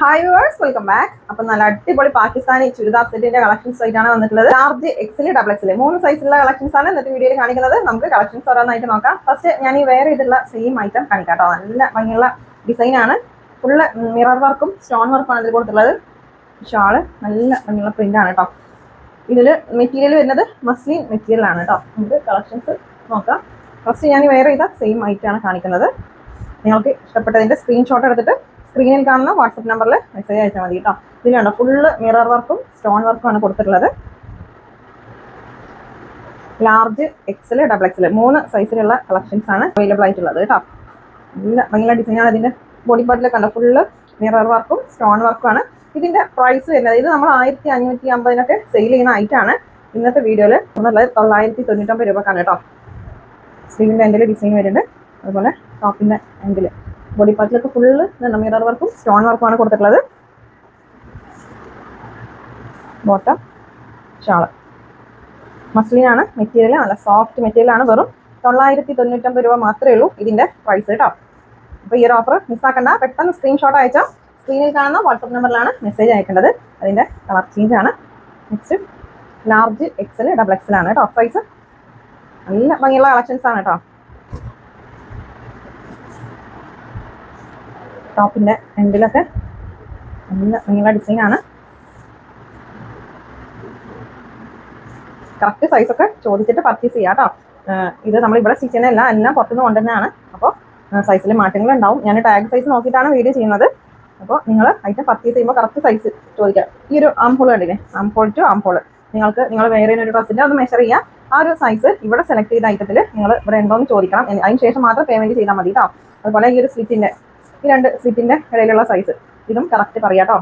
Hi verse welcome back അപ്പൊ നല്ല അടിപൊളി പാകിസ്ഥാനി ചുരിദാർ സെറ്റിന്റെ കളക്ഷൻസ് ആയിട്ടാണ് വന്നിട്ടുള്ളത്. ലാർജ് എക്സിൽ ഡബിൾ എക്സിൽ മൂന്ന് സൈസിലുള്ള കളക്ഷൻസ് ആണ് ഇന്നത്തെ വീഡിയോയിൽ കാണിക്കുന്നത്. നമുക്ക് കളക്ഷൻസ് ഓരോന്നായിട്ട് നോക്കാം. ഫസ്റ്റ് ഞാൻ ഈ വേറെ ഇതിലുള്ള സെയിം ഐറ്റം കാണിക്കാം കേട്ടോ നല്ല ഭംഗിയുള്ള ഡിസൈനാണ് ഫുള്ള് മിറർ വർക്കും സ്റ്റോൺ വർക്കും ആണ് ഇതിൽ കൊടുത്തിട്ടുള്ളത്. ഷാൾ നല്ല ഭംഗിയുള്ള പ്രിന്റ് ആണ് കേട്ടോ ഇതിൽ മെറ്റീരിയൽ വരുന്നത് മസ്ലിൻ മെറ്റീരിയൽ ആണ് കേട്ടോ നമുക്ക് കളക്ഷൻസ് നോക്കാം. ഫസ്റ്റ് ഞാൻ വേറെ ചെയ്ത സെയിം ഐറ്റം ആണ് കാണിക്കുന്നത്. നിങ്ങൾക്ക് ഇഷ്ടപ്പെട്ടതിന്റെ സ്ക്രീൻഷോട്ട് എടുത്തിട്ട് സ്ക്രീനിൽ കാണുന്ന വാട്സപ്പ് നമ്പറിൽ മെസ്സേജ് അയച്ചാൽ മതി കേട്ടോ ഇതിലുണ്ട് ഫുള്ള് മിറർ വർക്കും സ്റ്റോൺ വർക്കും ആണ് കൊടുത്തിട്ടുള്ളത്. ലാർജ് എക്സൽ ഡബിൾ എക്സൽ മൂന്ന് സൈസിലുള്ള കളക്ഷൻസ് ആണ് അവൈലബിൾ ആയിട്ടുള്ളത് കേട്ടോ നല്ല ഭയങ്കര ഡിസൈനാണ് ഇതിന്റെ. ബോഡി പാർട്ടിലെ കണ്ട ഫുള്ള് മിറർ വർക്കും സ്റ്റോൺ വർക്കും ആണ്. ഇതിന്റെ പ്രൈസ് വരുന്നത് ഇത് നമ്മൾ ആയിരത്തി അഞ്ഞൂറ്റി അമ്പതിനൊക്കെ സെയിൽ ചെയ്യുന്ന ഐറ്റാണ് ഇന്നത്തെ വീഡിയോയിൽ എന്നുള്ളത് തൊള്ളായിരത്തി തൊണ്ണൂറ്റൊമ്പത് രൂപക്കാണ് കേട്ടോ സ്ലീവിന്റെ എൻഡിൽ ഡിസൈൻ വരുന്നുണ്ട്. അതുപോലെ ടോപ്പിന്റെ എൻഡിൽ ബോഡി പാർട്ടിലൊക്കെ ഫുള്ള് മിറർ വർക്കും സ്റ്റോൺ വർക്കും ആണ് കൊടുത്തിട്ടുള്ളത്. ബോട്ടം ഷാൾ മസ്ലിനാണ് മെറ്റീരിയൽ നല്ല സോഫ്റ്റ് മെറ്റീരിയൽ ആണ് വെറും തൊള്ളായിരത്തി തൊണ്ണൂറ്റമ്പത് രൂപ മാത്രമേ ഉള്ളൂ ഇതിന്റെ പ്രൈസ് കേട്ടോ. അപ്പോൾ ഈ ഒരു ഓഫർ മിസ്സാക്കണ്ട പെട്ടെന്ന് സ്ക്രീൻഷോട്ട് അയച്ചാൽ സ്ക്രീനിൽ കാണുന്ന വാട്സപ്പ് നമ്പറിലാണ് മെസ്സേജ് അയക്കേണ്ടത്. അതിന്റെ കളർ ചേഞ്ച് ആണ്. Next large XL double XL ആണ് കേട്ടോ പ്രൈസ് നല്ല ഭംഗിയുള്ള കളക്ഷൻസ് ആണ് കേട്ടോ. ടോപ്പിന്റെ എൻഡിലൊക്കെ നല്ല നീള ഡിസൈൻ ആണ് കറക്റ്റ് സൈസ് ഒക്കെ ചോദിച്ചിട്ട് പർച്ചേസ് ചെയ്യാം കേട്ടോ ഇത് നമ്മൾ ഇവിടെ സ്റ്റിച്ച് ചെയ്യുന്നതല്ല എല്ലാം പുറത്തുനിന്ന് കൊണ്ടുതന്നെയാണ് അപ്പോൾ സൈസിൽ മാറ്റങ്ങൾ ഉണ്ടാവും. ഞാൻ ടാഗ് സൈസ് നോക്കിയിട്ടാണ് വീഡിയോ ചെയ്യുന്നത്. അപ്പോൾ നിങ്ങൾ ഐറ്റം പർച്ചേസ് ചെയ്യുമ്പോൾ കറക്റ്റ് സൈസ് ചോദിക്കുക ഈ ഒരു ആംഹോൾ കണ്ടില്ലേ? ആംഹോൾ ടു ആംഹോൾ നിങ്ങൾക്ക് നിങ്ങൾ വേറെ ഒരു ഡ്രസ്സിന്റെ അത് മെഷർ ചെയ്യുക ആ ഒരു സൈസ് ഇവിടെ സെലക്ട് ചെയ്ത ഐറ്റത്തിൽ നിങ്ങൾ ഇവിടെ ഉണ്ടോ എന്ന് ചോദിക്കണം. അതിന് ശേഷം മാത്രം പേയ്മെന്റ് ചെയ്താൽ മതി കേട്ടോ അതുപോലെ ഈ ഒരു സ്ലിറ്റിന്റെ ഈ രണ്ട് സീറ്റിന്റെ ഇടയിലുള്ള സൈസ് ഇതും കറക്റ്റ് പറയാട്ടോ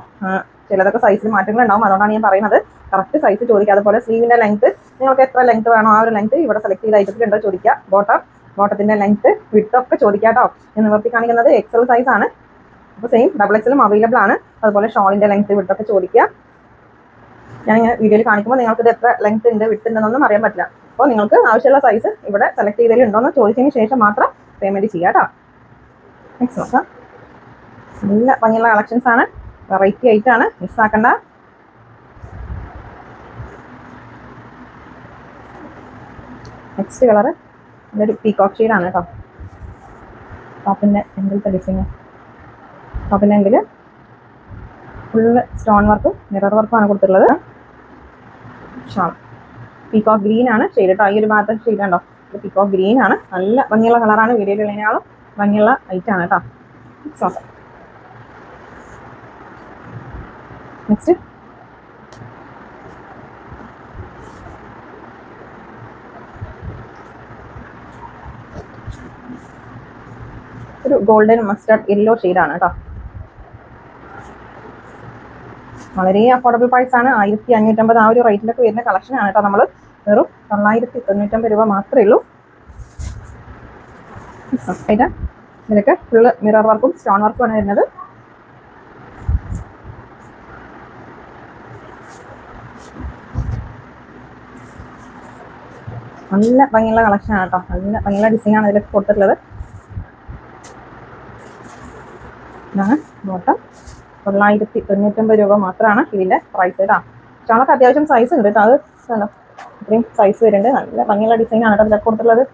ചിലതൊക്കെ സൈസിൽ മാറ്റങ്ങൾ ഉണ്ടാവും. അതുകൊണ്ടാണ് ഞാൻ പറയുന്നത്. കറക്റ്റ് സൈസ് ചോദിക്കുക അതുപോലെ സ്ലീവിന്റെ ലെങ്ത് നിങ്ങൾക്ക് എത്ര ലെങ്ത് വേണോ ആ ഒരു ലെങ്ത് ഇവിടെ സെലക്ട് ചെയ്ത ഐറ്റത്തിൽ ഉണ്ടോ ചോദിക്കുക. ബോട്ടം ബോട്ടത്തിന്റെ ലെങ്ത് വിട്ടൊക്കെ ഒക്കെ കേട്ടോ ഞാൻ നിവർത്തി കാണിക്കുന്നത് എക്സൽ സൈസ് ആണ്. അപ്പോൾ സെയിം ഡബിൾ എക്സലും അവൈലബിൾ ആണ്. അതുപോലെ ഷോളിന്റെ ലെങ്ത് വിട്ടൊക്കെ ചോദിക്കുക. ഇങ്ങനെ വീഡിയോയിൽ കാണിക്കുമ്പോൾ നിങ്ങൾക്ക് ഇത് എത്ര ലെങ്ത് ഉണ്ട് വിട്ടുണ്ടെന്നൊന്നും അറിയാൻ പറ്റില്ല. അപ്പോൾ നിങ്ങൾക്ക് ആവശ്യമുള്ള സൈസ് ഇവിടെ സെലക്ട് ചെയ്തതിലുണ്ടോ എന്ന് ചോദിച്ചതിന് ശേഷം മാത്രം പേയ്മെന്റ് ചെയ്യാം കേട്ടോ നെക്സ്റ്റ് നോക്കാം. നല്ല ഭംഗിയുള്ള കളക്ഷൻസ് ആണ്. വെറൈറ്റി ആയിട്ടാണ്. മിസ്സാക്കണ്ട. നെക്സ്റ്റ് കളറ് നല്ലൊരു പീകോക്ക് ഷെയ്ഡാണ് കേട്ടോ ടോപ്പിന്റെ എങ്കിലത്തെ ഡിസൈൻ ടോപ്പിന്റെ എങ്കിൽ ഫുള്ള് സ്റ്റോൺ വർക്കും മിറർ വർക്കും ആണ് കൊടുത്തിട്ടുള്ളത്. ഷാൾ പീകോക്ക് ഗ്രീൻ ആണ് ഷെയ്ഡ് കേട്ടോ ഈ ഒരു ഭാഗത്ത് ഷെയ്ഡ് ഉണ്ടോ? പീകോക്ക് ഗ്രീൻ ആണ്. നല്ല ഭംഗിയുള്ള കളറാണ് വീഡിയോയിലുള്ളതിനാളും ഭംഗിയുള്ള ഐറ്റം ആണ് കേട്ടോ സോഫ നെക്സ്റ്റ് ഒരു ഗോൾഡൻ മസ്റ്റാർഡ് യെല്ലോ ആണ് കേട്ടോ വളരെ അഫോർഡബിൾ പ്രൈസ് ആണ്. ആയിരത്തി അഞ്ഞൂറ്റമ്പത് ആ ഒരു റേറ്റിലൊക്കെ വരുന്ന കളക്ഷൻ ആണ് കേട്ടോ നമ്മൾ വെറും തൊള്ളായിരത്തി തൊണ്ണൂറ്റമ്പത് രൂപ മാത്രമേ ഉള്ളൂ. ഇതിലൊക്കെ ഫുള്ള് മിറർ വർക്കും സ്റ്റോൺ വർക്കും ആണ് വരുന്നത്. നല്ല ഭംഗിയുള്ള കളക്ഷൻ ആണ് കേട്ടോ നല്ല ഭംഗിയുള്ള ഡിസൈൻ ആണ് ഇതിലൊക്കെ കൊടുത്തിട്ടുള്ളത്. ഇതാണ് ബോട്ടം തൊള്ളായിരത്തി തൊണ്ണൂറ്റൊമ്പത് രൂപ മാത്രമാണ് ഇതിന്റെ പ്രൈസ് കേട്ടോ ഷാളൊക്കെ അത്യാവശ്യം സൈസ് ഉണ്ട് കേട്ടോ അത് ഇത്രയും സൈസ് വരുന്നുണ്ട്. നല്ല ഭംഗിയുള്ള ഡിസൈൻ ആണ് കേട്ടോ ഇതിലൊക്കെ കൊടുത്തിട്ടുള്ളത്.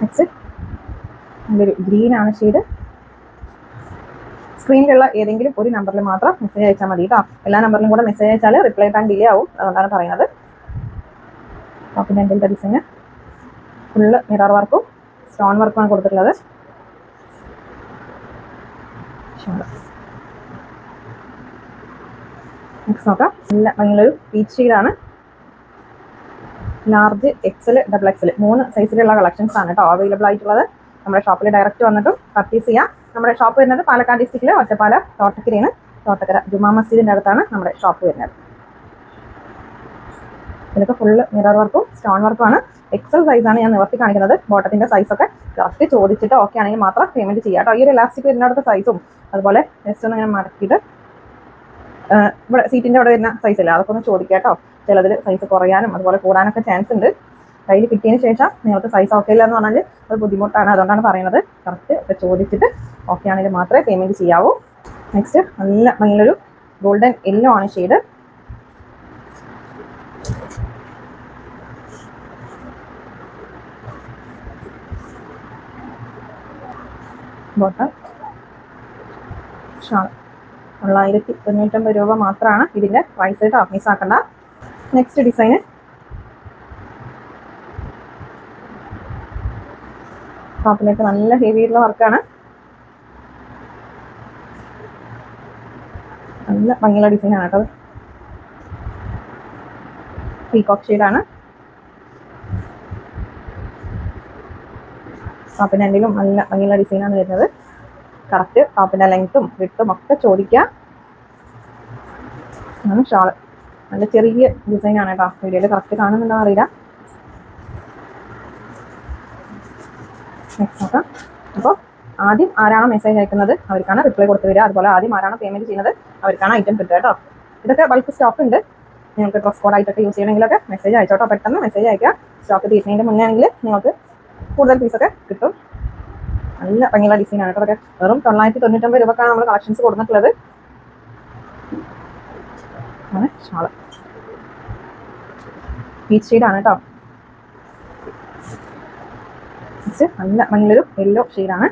നെക്സ്റ്റ് നല്ലൊരു ഗ്രീൻ ആണ് ഷെയ്ഡ് സ്ക്രീനിലുള്ള ഏതെങ്കിലും ഒരു നമ്പറിൽ മാത്രം മെസ്സേജ് അയച്ചാൽ മതി കേട്ടോ എല്ലാ നമ്പറിലും കൂടെ മെസ്സേജ് അയച്ചാൽ റിപ്ലൈ ടൈം ഡിലേ ആവും. അതുകൊണ്ടാണ് പറയുന്നത്. അപ്പോൾ ഡിസൈന് ഫുള്ള് മിറർ വർക്കും സ്റ്റോൺ വർക്കുമാണ് കൊടുത്തിട്ടുള്ളത്. നെക്സ്റ്റ് നോക്കാം. നല്ല ഭംഗിയുള്ളൊരു പീച്ച് ഷെയ്ഡാണ് ലാർജ് എക്സൽ ഡബിൾ എക്സൽ മൂന്ന് സൈസിലുള്ള കളക്ഷൻസ് ആണ് കേട്ടോ അവൈലബിൾ ആയിട്ടുള്ളത്. നമ്മുടെ ഷോപ്പിൽ ഡയറക്റ്റ് വന്നിട്ടും പർച്ചേസ് ചെയ്യാം. നമ്മുടെ ഷോപ്പ് വരുന്നത് പാലക്കാട് ഡിസ്ട്രിക്റ്റിലെ ഒറ്റപ്പാലം തോട്ടക്കരയാണ്. തോട്ടക്കര ജുമാ മസ്ജിദിന്റെ അടുത്താണ് നമ്മുടെ ഷോപ്പ് വരുന്നത്. ഇതിലൊക്കെ ഫുള്ള് മിറർ വർക്കും സ്റ്റോൺ വർക്കുമാണ് എക്സൽ സൈസ് ആണ് ഞാൻ നിവർത്തി കാണിക്കുന്നത്. ബോട്ടത്തിന്റെ സൈസ് ഒക്കെ കറക്റ്റ് ചോദിച്ചിട്ട് ഓക്കെ ആണെങ്കിൽ മാത്രം പേയ്മെന്റ് ചെയ്യാം കേട്ടോ. ഈ ഒരു ഇലാസ്റ്റിക് വരുന്നിടത്ത് സൈസും അതുപോലെ ജസ്റ്റ് ഒന്ന് ഇങ്ങനെ മടക്കിയിട്ട് ഇവിടെ സീറ്റിന്റെ അവിടെ വരുന്ന സൈസ് ഇല്ല അതൊക്കെ ഒന്ന് ചോദിക്കാം കേട്ടോ. ചിലതിൽ സൈസ് കുറയാനും അതുപോലെ കൂടാനൊക്കെ ചാൻസ് ഉണ്ട്. കയ്യിൽ കിട്ടിയതിന് ശേഷം നിങ്ങൾക്ക് സൈസ് ഓക്കെ ഇല്ല എന്ന് പറഞ്ഞാൽ അത് ബുദ്ധിമുട്ടാണ്. അതുകൊണ്ടാണ് പറയുന്നത്. കറക്റ്റ് ഒക്കെ ചോദിച്ചിട്ട് ഓക്കെ ആണെങ്കിൽ മാത്രമേ പേയ്മെന്റ് ചെയ്യാവൂ. നെക്സ്റ്റ് നല്ല നല്ലൊരു ഗോൾഡൻ യെല്ലോ ആണ് ഷെയ്ഡ് ബോട്ടം തൊള്ളായിരത്തി തൊണ്ണൂറ്റമ്പത് രൂപ മാത്രമാണ് ഇതിന്റെ പ്രൈസ് കേട്ടോ ആക്കേണ്ട. നെക്സ്റ്റ് ഡിസൈന് ടോപ്പിലേക്ക് നല്ല ഹെവി ആയിട്ടുള്ള വർക്കാണ്. നല്ല ഭംഗിയുള്ള ഡിസൈനാണ് കേട്ടോ പീകോക്ക് ഷെയ്ഡാണ് ടോപ്പിന്റെ നല്ല ഭംഗിയുള്ള ഡിസൈനാണ് വരുന്നത്. കറക്റ്റ് ടോപ്പിന്റെ ലെങ്ത്തും വിട്ടും ഒക്കെ ചോദിക്കാം. ഷാൾ. നല്ല ചെറിയ ഡിസൈനാണ് കേട്ടോ. വീഡിയോയിൽ കറക്റ്റ് കാണുന്നുണ്ടോ അറിയില്ല. നെക്സ്റ്റ് നോക്കാം അപ്പോൾ ആദ്യം ആരാണോ മെസ്സേജ് അയക്കുന്നത് അവർക്കാണ് റിപ്ലൈ കൊടുത്തു വരിക. അതുപോലെ ആദ്യം ആരാണോ പേയ്മെന്റ് ചെയ്യുന്നത് അവർക്കാണ് ഐറ്റം കിട്ടുക കേട്ടോ. ഇതൊക്കെ ബൾക്ക് സ്റ്റോക്ക് ഉണ്ട്. നിങ്ങൾക്ക് ഡ്രസ് കോഡ് ആയിട്ടൊക്കെ യൂസ് ചെയ്യണമെങ്കിലൊക്കെ മെസ്സേജ് അയച്ചോട്ടോ. പെട്ടെന്ന് മെസ്സേജ് അയക്കുക. സ്റ്റോക്ക് തീരുന്നതിന്റെ മുന്നേ ആണെങ്കിൽ നിങ്ങൾക്ക് കൂടുതൽ പീസൊക്കെ കിട്ടും. നല്ല ഭംഗിയുള്ള ഡിസൈനാണ് കേട്ടോ അതൊക്കെ വെറും തൊള്ളായിരത്തി തൊണ്ണൂറ്റൊമ്പത് രൂപക്കാണ് നമ്മൾ കളക്ഷൻസ് കൊടുത്തിട്ടുള്ളത്. ഷാൾ. പീച്ച് ഷെയ്ഡാണ് കേട്ടോ. നെക്സ്റ്റ് നല്ല നല്ലൊരു യെല്ലോ ഷെയ്ഡാണ്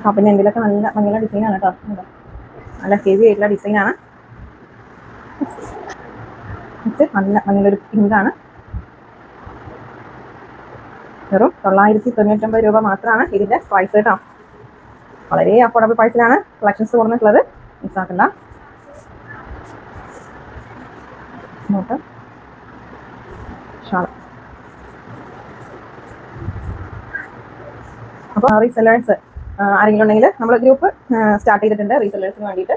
അപ്പം എന്തിലൊക്കെ നല്ല ഭംഗിയുള്ള ഡിസൈനാണ് കേട്ടോ നല്ല ഹെവി ആയിട്ടുള്ള ഡിസൈനാണ് നല്ല നല്ലൊരു പിങ്കാണ് വെറും തൊള്ളായിരത്തി തൊണ്ണൂറ്റൊമ്പത് രൂപ മാത്രമാണ് ഇതിന്റെ പ്രൈസ് കേട്ടോ വളരെ അഫോർഡബിൾ പ്രൈസിലാണ് കളക്ഷൻസ് കൊടുത്തിട്ടുള്ളത്. മിസ്സാക്കണ്ട നോട്ട് അപ്പോൾ റീസെല്ലേഴ്സ് ആരെങ്കിലും ഉണ്ടെങ്കിൽ നമ്മൾ ഗ്രൂപ്പ് സ്റ്റാർട്ട് ചെയ്തിട്ടുണ്ട് റീസെല്ലേഴ്സിന് വേണ്ടിയിട്ട്.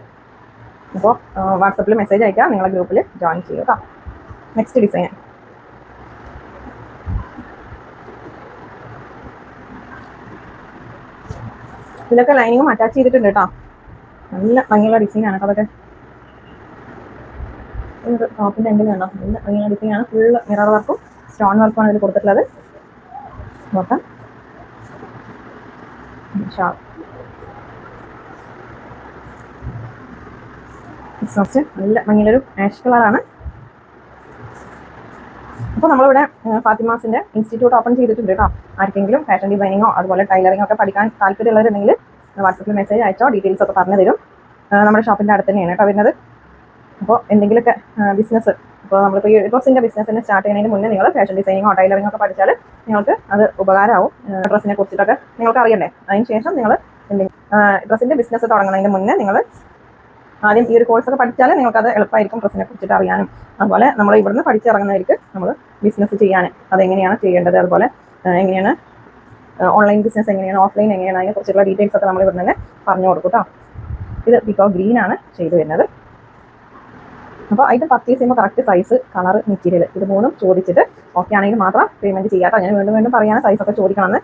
അപ്പോൾ വാട്സപ്പിൽ മെസ്സേജ് അയക്കാം നിങ്ങളെ ഗ്രൂപ്പിൽ ജോയിൻ ചെയ്യുക നെക്സ്റ്റ് ഡിസൈൻ ഇതിലൊക്കെ ലൈനിങ്ങും അറ്റാച്ച് ചെയ്തിട്ടുണ്ട് കേട്ടോ നല്ല ഭംഗിയുള്ള ഡിസൈനാണ് അതൊക്കെ. ടോപ്പിന്റെ എൻഡിൽ കണ്ടോ? നല്ല ഭംഗിയുള്ള ഡിസൈനാണ് ഫുൾ മിറർ വർക്കും സ്റ്റോൺ വർക്കുമാണ് ഇതിൽ കൊടുത്തിട്ടുള്ളത്. നോക്കാം. ഷാൾ നല്ല ഭംഗിയുള്ളൊരു ആഷ് കളറാണ് അപ്പോൾ നമ്മളിവിടെ ഫാത്തിമാസിന്റെ ഇൻസ്റ്റിറ്റ്യൂട്ട് ഓപ്പൺ ചെയ്തിട്ടുണ്ട് കേട്ടോ. ആർക്കെങ്കിലും ഫാഷൻ ഡിസൈനിങ്ങോ അതുപോലെ ടൈലറിങ്ങോ ഒക്കെ പഠിക്കാൻ താല്പര്യമുള്ളവരുണ്ടെങ്കിൽ വാട്സപ്പിൽ മെസ്സേജ് അയച്ചോ ഡീറ്റെയിൽസ് ഒക്കെ പറഞ്ഞു തരും. നമ്മുടെ ഷോപ്പിന്റെ അടുത്ത് തന്നെയാണ് കേട്ടോ വരുന്നത്. അപ്പോൾ എന്തെങ്കിലുമൊക്കെ ബിസിനസ് ഇപ്പോൾ നമ്മളിപ്പോൾ ഈ ഡ്രസ്സിന്റെ ബിസിനസ്സിനെ സ്റ്റാർട്ട് ചെയ്യുന്നതിന് മുന്നേ നിങ്ങൾ ഫാഷൻ ഡിസൈനിങ്ങോ ടൈലറിങ്ങോ ഒക്കെ പഠിച്ചാൽ നിങ്ങൾക്ക് അത് ഉപകാരമാവും. ഡ്രസ്സിനെ കുറിച്ചിട്ടൊക്കെ നിങ്ങൾക്ക് അറിയണ്ടേ? അതിന് ശേഷം നിങ്ങൾ എന്തെങ്കിലും ഡ്രസ്സിന്റെ ബിസിനസ് തുടങ്ങുന്നതിന് മുന്നേ നിങ്ങൾ ആദ്യം ഈ ഒരു കോഴ്സ് ഒക്കെ പഠിച്ചാൽ നിങ്ങൾക്ക് അത് എളുപ്പമായിരിക്കും ഡ്രസ്സിനെ കുറിച്ചിട്ട് അറിയാനും. അതുപോലെ നമ്മൾ ഇവിടുന്ന് പഠിച്ചിറങ്ങുന്നവർക്ക് നമ്മൾ ബിസിനസ് ചെയ്യാൻ. അതെങ്ങനെയാണ് ചെയ്യേണ്ടത്? അതുപോലെ എങ്ങനെയാണ് ഓൺലൈൻ ബിസിനസ് എങ്ങനെയാണ് ഓഫ്ലൈൻ എങ്ങനെയാണ് അതിനെ കുറിച്ചുള്ള ഡീറ്റെയിൽസ് ഒക്കെ നമ്മൾ ഇവിടെ തന്നെ പറഞ്ഞു കൊടുക്കും കേട്ടോ ഇത് പിക്കോ ഗ്രീൻ ആണ് ചെയ്തു വരുന്നത്. അപ്പോൾ അതിന്റെ പർച്ചേസ് ചെയ്യുമ്പോൾ കറക്റ്റ് സൈസ് കളർ മെറ്റീരിയൽ ഇത് മൂന്നും ചോദിച്ചിട്ട് ഓക്കെ ആണെങ്കിൽ മാത്രം പേയ്മെന്റ് ചെയ്യാട്ടോ ഞാൻ വീണ്ടും വീണ്ടും പറയാൻ സൈസ് ഒക്കെ ചോദിക്കണമെന്ന്.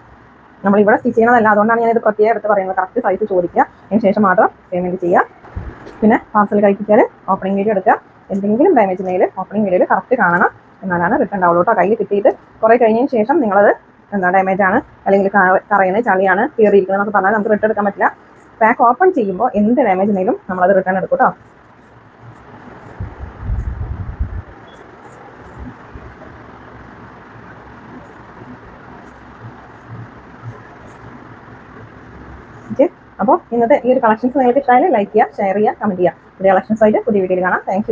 നമ്മൾ ഇവിടെ സ്റ്റിച്ച് ചെയ്യണതല്ല അതുകൊണ്ടാണ് ഞാനിത് പ്രത്യേകം എടുത്ത് പറയുന്നത്. കറക്റ്റ് സൈസ് ചോദിക്കുക. അതിന് ശേഷം മാത്രം പേയ്മെന്റ് ചെയ്യുക പിന്നെ പാർസൽ കഴിപ്പിച്ചാൽ ഓപ്പണിംഗ് വീഡിയോ എടുക്കുക. എന്തെങ്കിലും ഡാമേജ് ഉണ്ടെങ്കിൽ ഓപ്പണിംഗ് വീഡിയോയിൽ കറക്റ്റ് കാണണം എന്നാലാണ് റിട്ടേൺ ഡൗൺലോട്ടോ കയ്യിൽ കിട്ടിയിട്ട്. കുറേ കഴിഞ്ഞതിന് ശേഷം നിങ്ങളത് എന്താ ഡാമേജ് ആണ് അല്ലെങ്കിൽ കറയുന്നത് ചളിയാണ് കയറിയിരിക്കുന്നത് എന്നൊക്കെ പറഞ്ഞാൽ നമുക്ക് റിട്ടേൺ എടുക്കാൻ പറ്റില്ല. പാക്ക് ഓപ്പൺ ചെയ്യുമ്പോൾ എന്ത് ഡാമേജ് ഉണ്ടെങ്കിലും നമ്മളത് റിട്ടേൺ എടുക്കും കേട്ടോ ഓക്കെ അപ്പോൾ ഇന്നത്തെ ഈ ഒരു കളക്ഷൻസ് നിങ്ങൾക്ക് ഇഷ്ടമായാലും ലൈക്ക് ചെയ്യുക ഷെയർ ചെയ്യുക കമന്റ് ചെയ്യുക. പുതിയ കളക്ഷൻസ് ആയിട്ട് പുതിയ വീഡിയോയിൽ കാണാം. താങ്ക്